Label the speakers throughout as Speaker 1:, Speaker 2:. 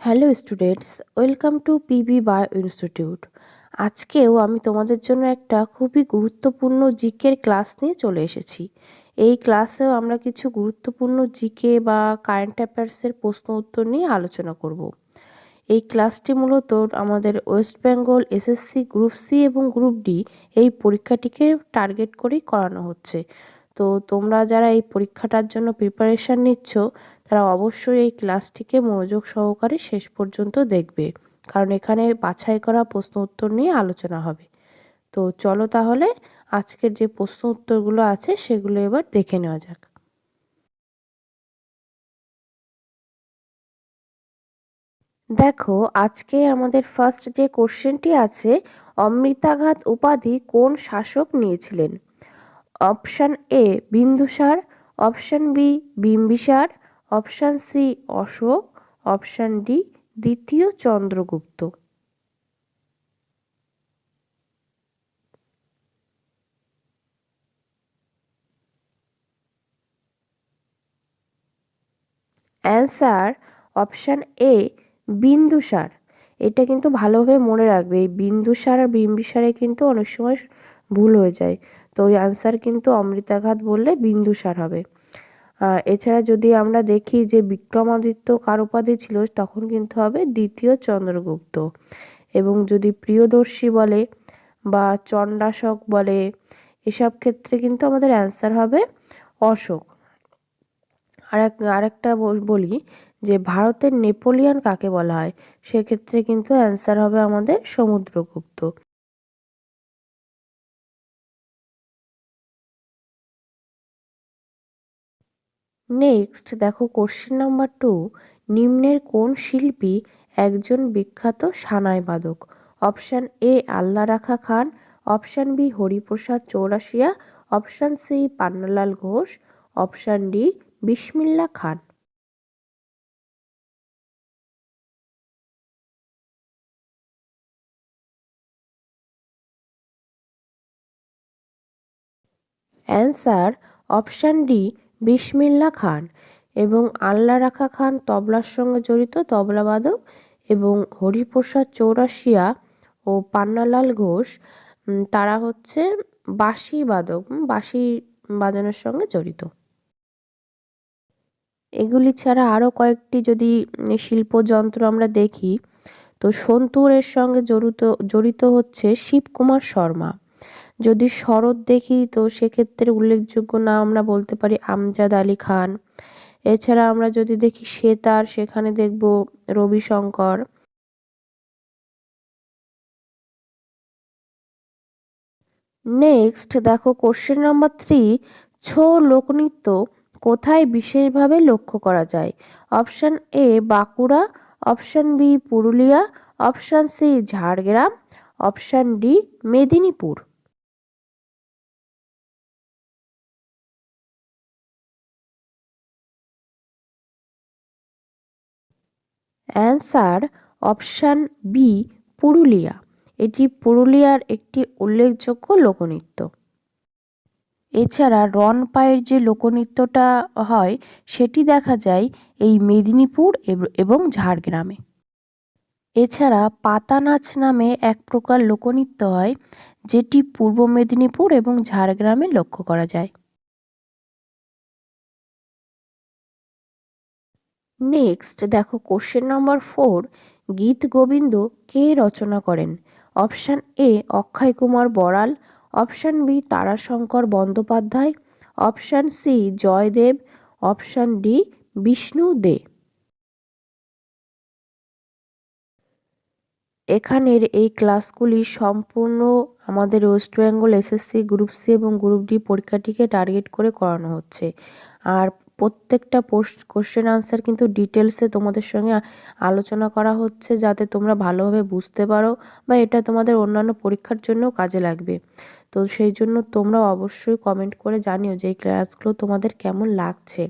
Speaker 1: Hello students, welcome to PB bio institute. আজকেও আমি তোমাদের জন্য একটা খুবই গুরুত্বপূর্ণ জিকের ক্লাস নিয়ে চলে এসেছি। এই ক্লাসেও আমরা কিছু গুরুত্বপূর্ণ জিকে বা কারেন্ট অ্যাফেয়ার্সের প্রশ্ন উত্তর নিয়ে আলোচনা করব। এই ক্লাসটি মূলত আমাদের West Bengal SSC group C এবং গ্রুপ ডি এই পরীক্ষাটিকে টার্গেট করেই করানো হচ্ছে। তো তোমরা যারা এই পরীক্ষাটার জন্য প্রিপারেশান নিচ্ছ তারা অবশ্যই এই ক্লাসটিকে মনোযোগ সহকারে শেষ পর্যন্ত দেখবে। কারণ এখানে বাছাই করা প্রশ্ন উত্তর নিয়ে আলোচনা হবে। তো চলো তাহলে আজকের যে প্রশ্ন উত্তরগুলো আছে সেগুলো এবার দেখে নেওয়া যাক। দেখো, আজকে আমাদের ফার্স্ট যে কোশ্চেনটি আছে, অমৃতাঘাত উপাধি কোন শাসক নিয়েছিলেন? Option A Bindusara. Option B Bimbisara. Option C Ashoka, option D দ্বিতীয় Chandragupta. Answer option A Bindusara. এটা কিন্তু ভালোভাবে মনে রাখবে, এই বিন্দুসার আর বিম্বিসারে কিন্তু অনেক সময় ভুল হয়ে যায়। তো ওই আনসার কিন্তু অমৃতাঘাত বললে বিন্দুসার হবে। এছাড়া যদি আমরা দেখি যে বিক্রমাদিত্য কার উপাধি ছিল, তখন কিন্তু হবে দ্বিতীয় চন্দ্রগুপ্ত। এবং যদি প্রিয়দর্শী বলে বা চণ্ডাশক বলে, এসব ক্ষেত্রে কিন্তু আমাদের অ্যান্সার হবে অশোক। আর এক আরেকটা বলি যে ভারতের নেপোলিয়ান কাকে বলা হয়, সেক্ষেত্রে কিন্তু অ্যান্সার হবে আমাদের সমুদ্রগুপ্ত। নেক্সট দেখো কোশ্চেন নাম্বার টু নিম্নের কোন শিল্পী একজন বিখ্যাত সানাই বাদক? Option A Alla Rakha Khan. Option B Hariprasad Chaurasia. Option C Pannalal Ghosh. Option D Bismillah Khan. Answer option D Bismillah খান এবং আল্লা রাখা খান তবলার সঙ্গে জড়িত তবলাবাদক এবং হরিপ্রসাদ চৌরাশিয়া ও পান্নালাল ঘোষ তারা হচ্ছে বাঁশি বাদক বাঁশি বাজানোর সঙ্গে জড়িত। এগুলি ছাড়া আরও কয়েকটি যদি শিল্পযন্ত্র আমরা দেখি, তো সন্তুরের সঙ্গে জড়িত জড়িত হচ্ছে শিবকুমার শর্মা। যদি শরৎ দেখি তো সেক্ষেত্রে উল্লেখযোগ্য নাম আমরা বলতে পারি আমজাদ আলী খান। এছাড়া আমরা যদি দেখি সেতার, সেখানে দেখব রবিশঙ্কর। নেক্সট দেখো কোশ্চেন নাম্বার থ্রি ছৌ লোকনৃত্য কোথায় বিশেষভাবে লক্ষ্য করা যায়? Option A Bankura option B Purulia option C Jhargram option D Medinipur. Answer option B Purulia এটি পুরুলিয়ার একটি উল্লেখযোগ্য লোকনৃত্য। এছাড়া রন পায়ের যে লোকনৃত্যটা হয়, সেটি দেখা যায় এই মেদিনীপুর এবং ঝাড়গ্রামে। এছাড়া পাতা নাচ নামে এক প্রকার লোকনৃত্য হয়, যেটি পূর্ব মেদিনীপুর এবং ঝাড়গ্রামে লক্ষ্য করা যায়। নেক্সট দেখো কোশ্চেন নম্বর ফোর গীত গোবিন্দ কে রচনা করেন? Option A Akshay Kumar Boral. Option B Tarashankar Bandyopadhyay. Option C Jayadev. Option D Bishnu De. এখানের এই ক্লাসগুলি সম্পূর্ণ আমাদের West Bengal SSC group C এবং গ্রুপ ডি পরীক্ষাটিকে টার্গেট করে করানো হচ্ছে। আর প্রত্যেকটা পোস্ট কোশ্চেন আনসার কিন্তু ডিটেলসে তোমাদের সঙ্গে আলোচনা করা হচ্ছে যাতে তোমরা ভালোভাবে বুঝতে পারো বা এটা তোমাদের অন্যান্য পরীক্ষার জন্যও কাজে লাগবে। তো সেই জন্য তোমরা অবশ্যই কমেন্ট করে জানিও যে এই ক্লাসগুলো তোমাদের কেমন লাগছে।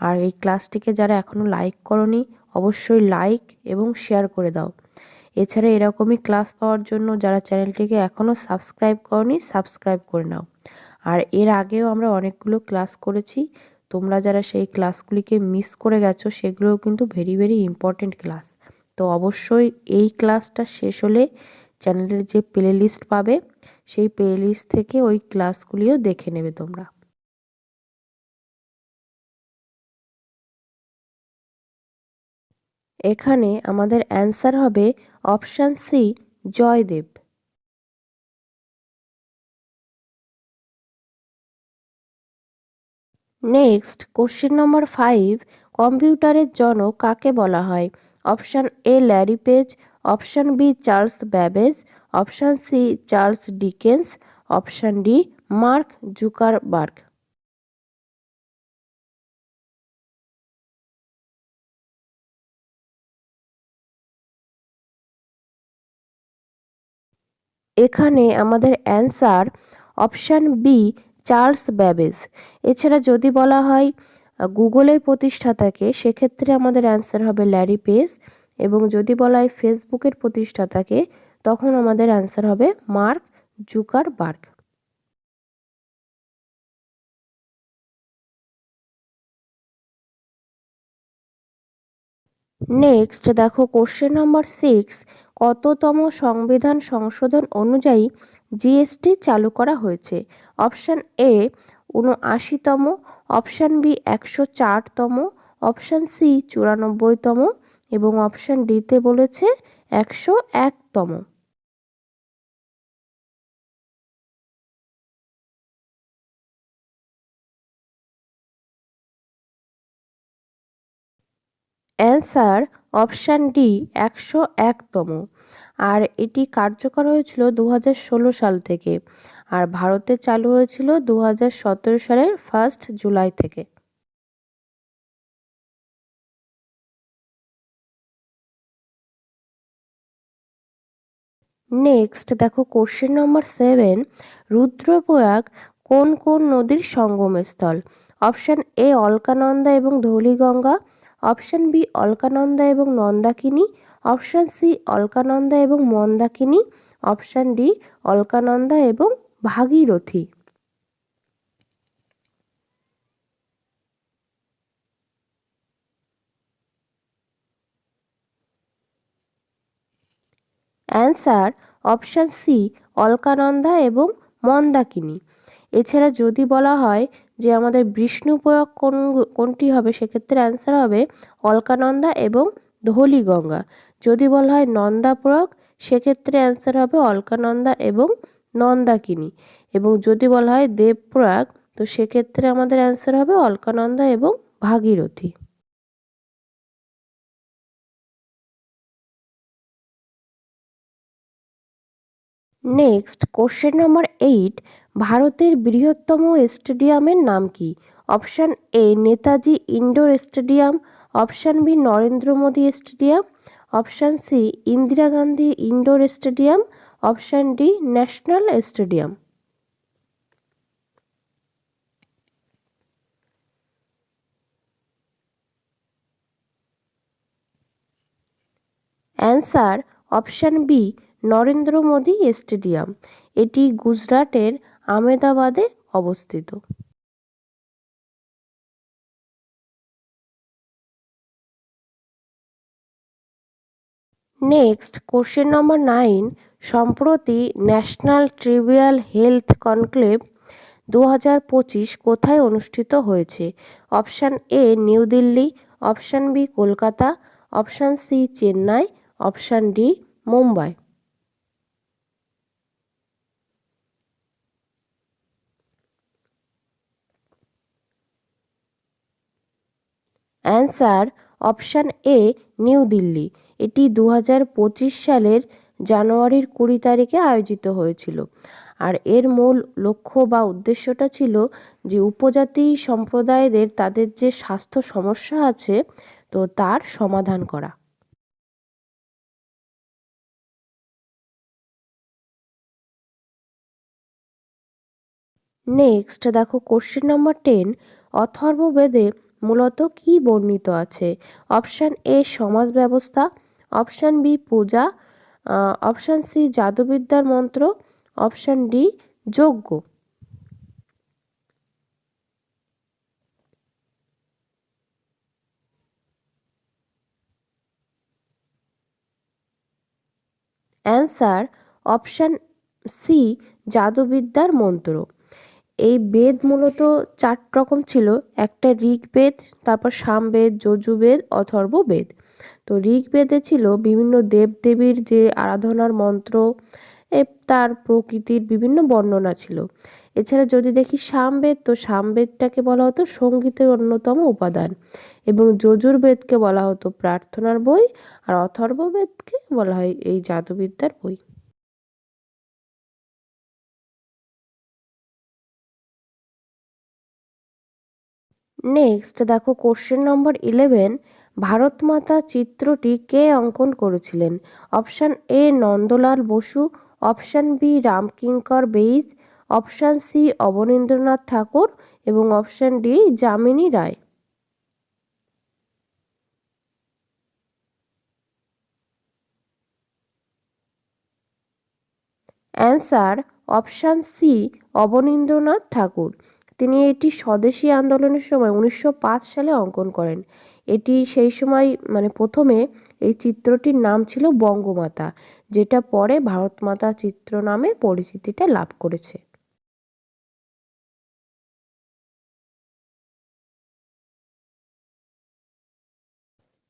Speaker 1: আর এই ক্লাসটিকে যারা এখনও লাইক করনি, অবশ্যই লাইক এবং শেয়ার করে দাও। এছাড়া এরকমই ক্লাস পাওয়ার জন্য যারা চ্যানেলটিকে এখনও সাবস্ক্রাইব করনি সাবস্ক্রাইব করে নাও। আর এর আগেও আমরা অনেকগুলো ক্লাস করেছি। তোমরা যারা সেই ক্লাসগুলিকে মিস করে গেছো, সেগুলোও কিন্তু ভেরি ভেরি ইম্পর্টেন্ট ক্লাস তো অবশ্যই এই ক্লাসটা শেষ হলে চ্যানেলের যে প্লে লিস্ট পাবে, সেই প্লে লিস্ট থেকে ওই ক্লাসগুলিও দেখে নেবে তোমরা। এখানে আমাদের অ্যান্সার হবে option C Jayadev. Next question number five কম্পিউটারের জনক কাকে বলা হয়? Option A Larry Page option B Charles Babbage option C Charles Dickens option D Mark Zucker Zuckerberg এখানে আমাদের answer option B Charles Babbage. এছাড়া যদি বলা হয় গুগলের প্রতিষ্ঠাতাকে, সেক্ষেত্রে আমাদের অ্যান্সার হবে ল্যারি পেজ। এবং যদি বলা হয় ফেসবুকের প্রতিষ্ঠাতাকে, তখন আমাদের অ্যান্সার হবে মার্ক জুকার বার্গ নেক্সট দেখো, কোশ্চেন নম্বর সিক্স, কততম সংবিধান সংশোধন অনুযায়ী জিএসটি চালু করা হয়েছে। অপশান এ উনআশিতম অপশান বি একশো চারতম, অপশান সি চুরানব্বইতম এবং অপশান ডিতে বলেছে একশো একতম। অ্যান্সার অপশান ডি একশো একতম। আর এটি কার্যকর হয়েছিল দু হাজার ষোলো সাল থেকে, আর ভারতে চালু হয়েছিল দু হাজার সতেরো সালের ফার্স্ট জুলাই থেকে। নেক্সট, দেখো কোশ্চেন নম্বর সেভেন, রুদ্রপ্রয়াগ কোন কোন নদীর সঙ্গমস্থল? অপশান এ, অলকানন্দা এবং ধৌলিগঙ্গা অপশান বি, অলকানন্দা এবং নন্দাকিনী। অপশান সি, অলকানন্দা এবং মন্দাকিনী। অপশান ডি, অলকানন্দা এবং Bhagirathi. Answer, option C, Alaknanda এবং মন্দাকিনী। এছাড়া যদি বলা হয় যে আমাদের বিষ্ণু প্রয়োগ কোন কোনটি হবে, সেক্ষেত্রে অ্যান্সার হবে অলকানন্দা এবং ধৌলিগঙ্গা। যদি বলা হয় নন্দা প্রয়োগ, সেক্ষেত্রে অ্যান্সার হবে অলকানন্দা এবং নন্দাকিনী। এবং যদি বলা হয় দেবপ্রয়াগ তো সেক্ষেত্রে আমাদের অ্যান্সার হবে অলকানন্দা এবং Bhagirathi. Next question number eight ভারতের বৃহত্তম স্টেডিয়ামের নাম কি? Option A, Netaji indoor stadium, option B, Narendra Modi stadium, option C, Indira Gandhi indoor stadium, option D, national stadium. Answer, option B, Narendra Modi stadium. এটি গুজরাটের আমেদাবাদে অবস্থিত। Next question number nine সম্প্রতি ন্যাশনাল ট্রিবিয়াল হেলথ কনক্লেভ দু হাজার পঁচিশ কোথায় অনুষ্ঠিত হয়েছে? Option A New Delhi option B Kolkata option C Chennai option D Mumbai answer option A New Delhi এটি দু হাজার পঁচিশ সালের জানুয়ারির কুড়ি তারিখে আয়োজিত হয়েছিল। আর এর মূল লক্ষ্য বা উদ্দেশ্যটা ছিল যে উপজাতি সম্প্রদায়দের তাদের যে স্বাস্থ্য সমস্যা আছে, তো তার সমাধান করা। নেক্সট দেখো কোশ্চেন নম্বর টেন অথর্ববেদে মূলত কি বর্ণিত আছে? অপশান এ, সমাজ ব্যবস্থা। অপশান বি, পূজা। অপশান সি, জাদুবিদ্যার মন্ত্র। অপশান ডি, যজ্ঞ। অ্যান্সার, অপশান সি, জাদুবিদ্যার মন্ত্র। এই বেদ মূলত চার রকম ছিল। একটা ঋগ্বেদ, তারপর সামবেদ, যজুবেদ অথর্ব বেদ তো ঋগ্বেদে ছিল বিভিন্ন দেবদেবীর যে আরাধনার মন্ত্র তার প্রকৃতির বিভিন্ন বর্ণনা ছিল। এছাড়া যদি দেখি সামবেদ, তো সামবেদটাকে বলা হতো সঙ্গীতের অন্যতম উপাদান এবং যজুর্বেদকে বলা হতো প্রার্থনার বই, আর অথর্ববেদকে বলা হয় এই জাদুবিদ্যার বই। নেক্সট দেখো কোশ্চেন নম্বর ইলেভেন ভারত মাতা চিত্রটি কে অঙ্কন করেছিলেন? Option A Nandalal Bose option B Ramkinkar Baij option C Abanindranath Tagore এবং option D Jamini Roy. Answer option C Abanindranath Tagore. তিনি এটি স্বদেশী আন্দোলনের সময় উনিশশো পাঁচ সালে অঙ্কন করেন। এটি সেই সময় মানে প্রথমে এই চিত্রটির নাম ছিল বঙ্গমাতা, যেটা পরে ভারতমাতা চিত্র নামে পরিচিতিটা লাভ করেছে।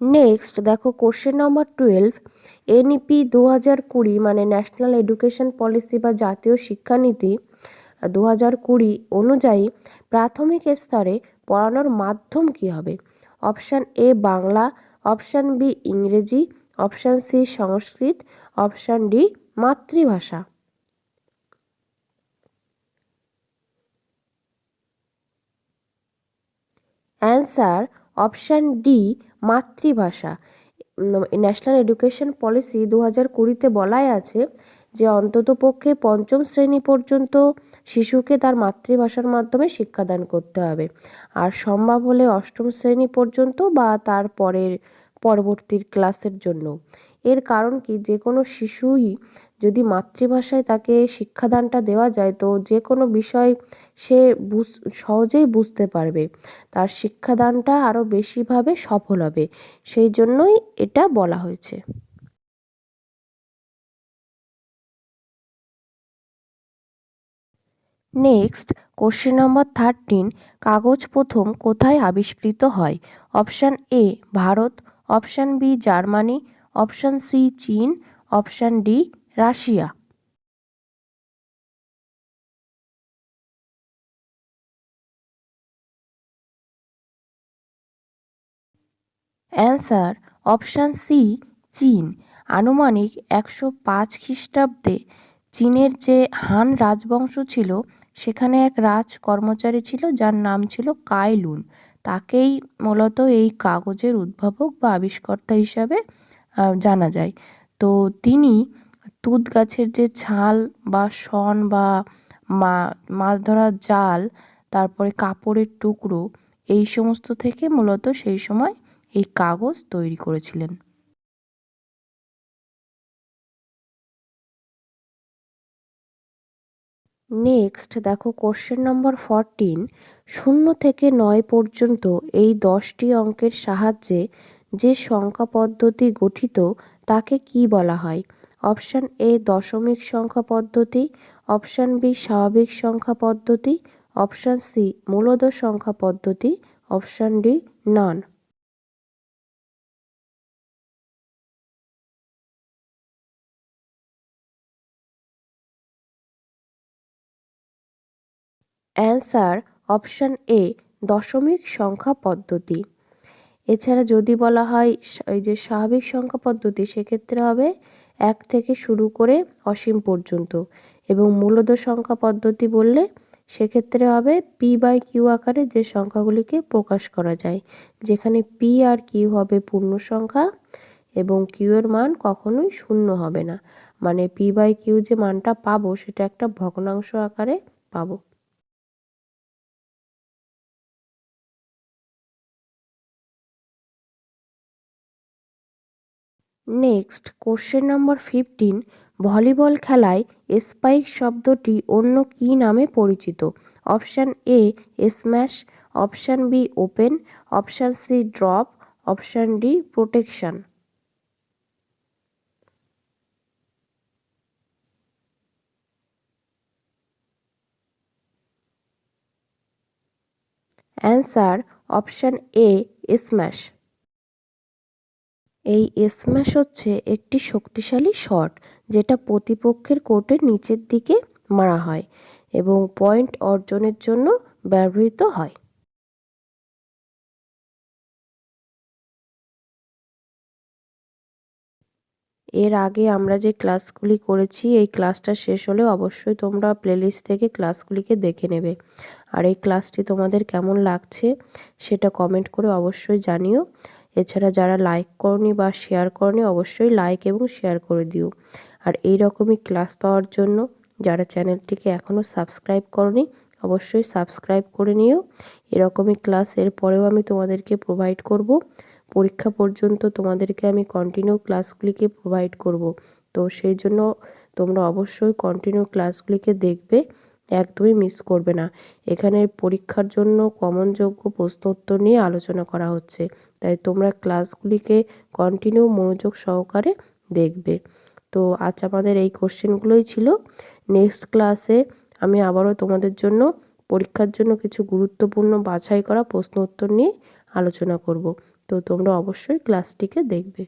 Speaker 1: নেক্সট দেখো কোশ্চেন নম্বর টুয়েলভ এনইপি দু হাজার কুড়ি মানে ন্যাশনাল এডুকেশন পলিসি বা জাতীয় শিক্ষানীতি দু হাজার কুড়ি অনুযায়ী প্রাথমিক স্তরে পড়ানোর মাধ্যম কী হবে? Option A Bangla, option B ইংরেজি, option C Sanskrit, option D মাতৃভাষা। অ্যান্সার অপশান ডি মাতৃভাষা। ন্যাশনাল এডুকেশন পলিসি দু হাজার কুড়িতে বলাই আছে যে অন্ততপক্ষে পঞ্চম শ্রেণি পর্যন্ত শিশুকে তার মাতৃভাষার মাধ্যমে শিক্ষাদান করতে হবে। আর সম্ভব হলে অষ্টম শ্রেণি পর্যন্ত বা তার পরের, পরবর্তী ক্লাসের জন্য। এর কারণ কি? যে কোনো শিশুই যদি মাতৃভাষায় তাকে শিক্ষাদানটা দেওয়া যায়, তো যে কোনো বিষয় সে বুঝ, সহজেই বুঝতে পারবে। তার শিক্ষাদানটা আরও বেশিভাবে সফল হবে। সেই জন্যই এটা বলা হয়েছে। নেক্সট কোশ্চেন নম্বর থার্টিন কাগজ প্রথম কোথায় আবিষ্কৃত হয়? Option A Bharat option B Germany option C চীন option D Russia. Answer option C চীন। আনুমানিক একশো পাঁচ খ্রিস্টাব্দে চীনের যে হান রাজবংশ ছিল সেখানে এক রাজ কর্মচারী ছিল, যার নাম ছিল কাইলুন। তাকেই মূলত এই কাগজের উদ্ভাবক বা আবিষ্কর্তা হিসাবে জানা যায়। তো তিনি তুঁত গাছের যে ছাল বা শন বা মা, মাছ ধরার জাল, তারপরে কাপড়ের টুকরো, এই সমস্ত থেকে মূলত সেই সময় এই কাগজ তৈরি করেছিলেন। নেক্সট দেখো কোশ্চেন নম্বর ফরটিন শূন্য থেকে নয় পর্যন্ত এই দশটি অঙ্কের সাহায্যে যে সংখ্যা পদ্ধতি গঠিত, তাকে কি বলা হয়? অপশান এ দশমিক সংখ্যা পদ্ধতি অপশান বি স্বাভাবিক সংখ্যা পদ্ধতি অপশান সি মূলদ সংখ্যা পদ্ধতি option D non answer option A দশমিক সংখ্যা পদ্ধতি। এছাড়া যদি বলা হয় এই যে স্বাভাবিক সংখ্যা পদ্ধতি, সেক্ষেত্রে হবে এক থেকে শুরু করে অসীম পর্যন্ত এবং মূলত সংখ্যা পদ্ধতি বললে সেক্ষেত্রে হবে পি বাই কিউ আকারে যে সংখ্যাগুলিকে প্রকাশ করা যায়, যেখানে পি আর কিউ হবে পূর্ণ সংখ্যা এবং কিউ এর মান কখনোই শূন্য হবে না। মানে পি বাই কিউ যে মানটা পাবো, সেটা একটা ভগ্নাংশ আকারে পাবো। Next question number fifteen volleyball খেলায় স্পাইক শব্দটি অন্য কি নামে পরিচিত? Option A smash option B open option C drop option D protection answer option A smash এই স্ম্যাশ হচ্ছে একটি শক্তিশালী শট, যেটা প্রতিপক্ষের কোর্টের নিচের দিকে মারা হয় এবং পয়েন্ট অর্জনের জন্য ব্যবহৃত হয়। এর আগে আমরা যে ক্লাসগুলি করেছি, এই ক্লাসটা শেষ হলে অবশ্যই তোমরা প্লেলিস্ট থেকে ক্লাসগুলিকে দেখে নেবে। আর এই ক্লাসটি তোমাদের কেমন লাগছে, সেটা কমেন্ট করে অবশ্যই জানিও। এছাড়া যারা লাইক করনি বা শেয়ার করনি, অবশ্যই লাইক এবং শেয়ার করে দিও। আর এই রকমই ক্লাস পাওয়ার জন্য যারা চ্যানেলটিকে এখনও সাবস্ক্রাইব করনি, অবশ্যই সাবস্ক্রাইব করে নিও। এরকমই ক্লাস এর পরেও আমি তোমাদেরকে প্রোভাইড করব। পরীক্ষা পর্যন্ত তোমাদেরকে আমি কন্টিনিউ ক্লাসগুলিকে প্রোভাইড করব। তো সেই জন্য তোমরা অবশ্যই কন্টিনিউ ক্লাসগুলিকে দেখবে। একদমই মিস করবে না। এখানে পরীক্ষার জন্য কমনযোগ্য প্রশ্ন উত্তর নিয়ে আলোচনা করা হচ্ছে। তাই তোমরা ক্লাসগুলিকে কন্টিনিউ মনোযোগ সহকারে দেখবে। তো আজ আমাদের এই কোশ্চেনগুলোই ছিল। নেক্সট ক্লাসে আমি আবারও তোমাদের জন্য পরীক্ষার জন্য কিছু গুরুত্বপূর্ণ বাছাই করা প্রশ্ন উত্তর নিয়ে আলোচনা করব। তো তোমরা অবশ্যই ক্লাসটিকে দেখবে।